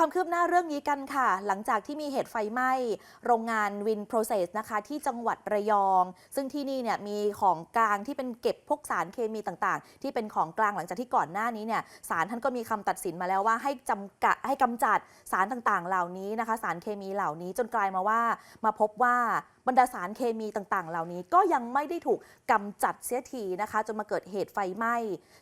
ความคืบหน้าเรื่องนี้กันค่ะ หลังจากที่มีเหตุไฟไหม้โรงงานวินโปรเซสนะคะที่จังหวัดระยอง ซึ่งที่นี่เนี่ยมีของกลางที่เป็นเก็บพวกสารเคมีต่างๆ ที่เป็นของกลางหลังจากที่ก่อนหน้านี้เนี่ยศาลท่านก็มีคำตัดสินมาแล้วว่าให้จำกัดให้กำจัดสารต่างๆ เหล่านี้นะคะ สารเคมีเหล่านี้จนกลายมาว่ามาพบว่า บรรดาสารเคมีต่างๆ เหล่านี้ก็ยังไม่ได้ถูกกำจัดเสียทีนะคะจนมาเกิดเหตุไฟไหม้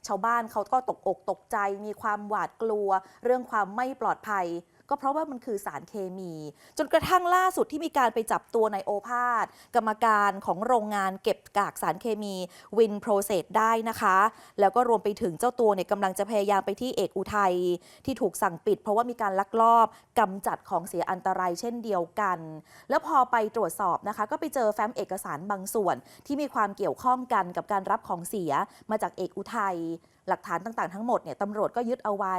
ชาวบ้านเขาก็ตกอกตกใจ มีความหวาดกลัว เรื่องความไม่ปลอดภัย ก็เพราะว่ามันคือสารเคมี จนกระทั่งล่าสุดที่มีการไปจับตัวนายโอภาสกรรมการของโรงงานเก็บกากสารเคมีวินโปรเซสได้นะคะ แล้วก็รวมไปถึงเจ้าตัวเนี่ยกำลังจะพยายามไปที่เอกอุทัยที่ถูกสั่งปิด เพราะว่ามีการลักลอบกำจัดของเสียอันตรายเช่นเดียวกัน แล้วพอไปตรวจสอบนะคะ ก็ไปเจอแฟ้มเอกสารบางส่วน ที่มีความเกี่ยวข้องกันกับการรับของเสียมาจากเอกอุทัยหลักฐานต่างๆทั้งหมดเนี่ยตำรวจก็ยึดเอาไว้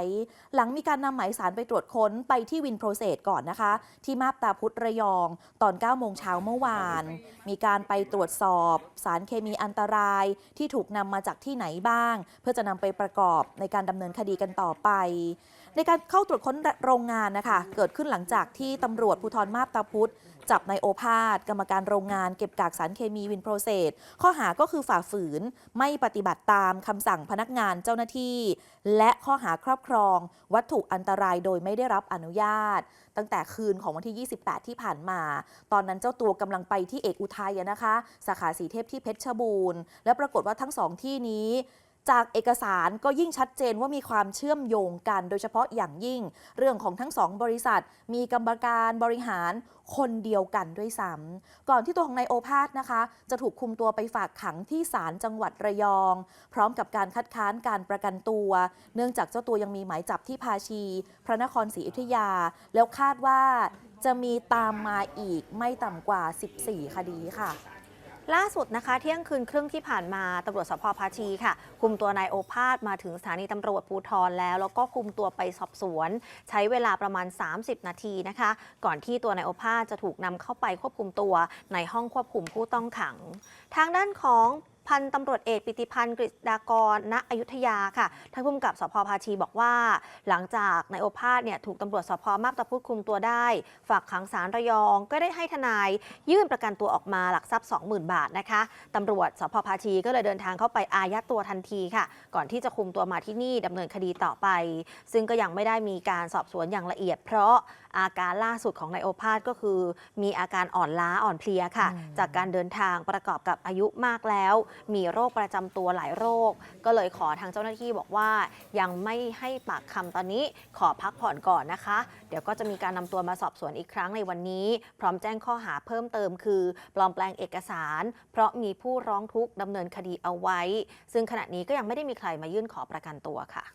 หลังมีการนำหมายสารไปตรวจค้นไปที่วินโปรเซสก่อนนะคะ ที่มาบตาพุธระยอง ตอน 9 โมงเช้าเมื่อวาน มีการไปตรวจสอบสารเคมีอันตรายที่ถูกนำมาจากที่ไหนบ้าง เพื่อจะนำไปประกอบในการดำเนินคดีกันต่อไป ในการเข้าตรวจค้นโรงงานนะคะ เกิดขึ้นหลังจากที่ตำรวจภูธรมาบตาพุธ จับนายโอภาสกรรมการโรงงานเก็บกากสารเคมีวินโปรเซสข้อหาก็คือฝ่าฝืนไม่ปฏิบัติตามคำสั่งพนักงานเจ้าหน้าที่ และข้อหาครอบครอง วัตถุอันตรายโดยไม่ได้รับอนุญาต ตั้งแต่คืนของวันที่ 28 ที่ผ่านมา ตอนนั้นเจ้าตัวกำลังไปที่เอกอุทัยนะคะ สาขาสีเทพที่เพชรบูรณ์และปรากฏว่าทั้งสองที่นี้ จากเอกสารก็ยิ่งชัดเจนว่ามีความเชื่อมโยงกัน โดยเฉพาะอย่างยิ่งเรื่องของทั้งสองบริษัท มีกรรมการบริหารคนเดียวกันด้วยซ้ำก่อนที่ตัวของนายโอภาสนะคะ จะถูกคุมตัวไปฝากขังที่ศาลจังหวัดระยอง พร้อมกับการคัดค้านการประกันตัว เนื่องจากเจ้าตัวยังมีหมายจับที่ภาชี พระนครศรีอยุธยา แล้วคาดว่าจะมีตามมาอีกไม่ต่ำกว่า 14 คดีค่ะ ล่าสุดนะคะ เที่ยงคืนครึ่งที่ผ่านมาตำรวจสพภาชีค่ะ คุมตัวนายโอภาสมาถึงสถานีตำรวจภูทรแล้ว แล้วก็คุมตัวไปสอบสวน ใช้เวลาประมาณ 30 นาทีนะคะ ก่อนที่ตัวนายโอภาสจะถูกนำเข้าไปควบคุมตัวในห้องควบคุมผู้ต้องขัง ทางด้านของ พันตำรวจเอกปิติพันธ์กฤษดากรณอยุธยาค่ะท่านผู้กำกับสพภาชีบอกว่า หลังจากนายโอภาสเนี่ยถูกตำรวจสพมาบตาพุธคุมตัวได้ ฝากขังสารระยองก็ได้ให้ทนายยื่นประกันตัวออกมาหลักทรัพย์ 20,000 บาทนะคะตำรวจสพภาชีก็เลยเดินทางเข้าไปอายัดตัวทันทีค่ะ ก่อนที่จะคุมตัวมาที่นี่ดำเนินคดีต่อไป ซึ่งก็ยังไม่ได้มีการสอบสวนอย่างละเอียด เพราะอาการล่าสุดของนายโอภาสก็คือ มีอาการอ่อนล้าอ่อนเพลียค่ะอืมจากการเดินทางประกอบกับอายุมากแล้วมีโรคประจำตัวหลายโรค ก็เลยขอทางเจ้าหน้าที่บอกว่า ยังไม่ให้ปากคำตอนนี้ขอพักผ่อนก่อนนะคะ เดี๋ยวก็จะมีการนำตัวมาสอบสวนอีกครั้งในวันนี้ พร้อมแจ้งข้อหาเพิ่มเติมคือ ปลอมแปลงเอกสาร เพราะมีผู้ร้องทุกข์ดำเนินคดีเอาไว้ ซึ่งขณะนี้ก็ยังไม่ได้มีใครมายื่นขอประกันตัวค่ะ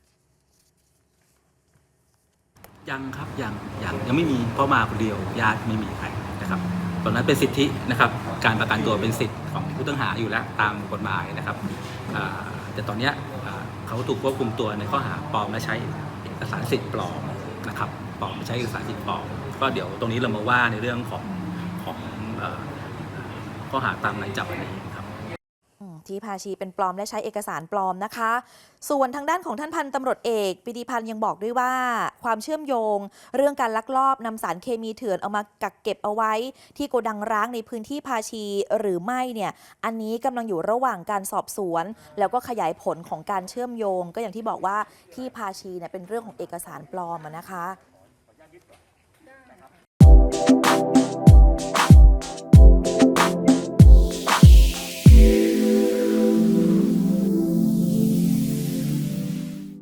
ยังครับยังยังยังไม่มีเพราะมาคนเดียวญาติไม่มีใครนะครับ ตอนนั้นเป็นสิทธินะครับ การประกันตัวเป็นสิทธิของผู้ต้องหาอยู่แล้วตามกฎหมายนะครับแต่ตอนนี้เขาถูกควบคุมตัวในข้อหาปลอมและใช้เอกสารสิทธิ์ปลอมนะครับปลอมใช้เอกสารสิทธิ์ปลอมก็เดี๋ยวตรงนี้เรามาว่าในเรื่องของของข้อหาตามหมายจับอันนี้ ที่ภาชีเป็นปลอมและใช้เอกสารปลอมนะคะ ส่วนทางด้านของท่านพันตำรวจเอกปิติพันธ์ยังบอกด้วยว่า ความเชื่อมโยง เรื่องการลักลอบนำสารเคมีเถื่อนเอามากักเก็บเอาไว้ ที่โกดังร้างในพื้นที่ภาชีหรือไม่เนี่ย อันนี้กำลังอยู่ระหว่างการสอบสวน แล้วก็ขยายผลของการเชื่อมโยง ก็อย่างที่บอกว่าที่ภาชีเนี่ยเป็นเรื่องของเอกสารปลอมนะคะ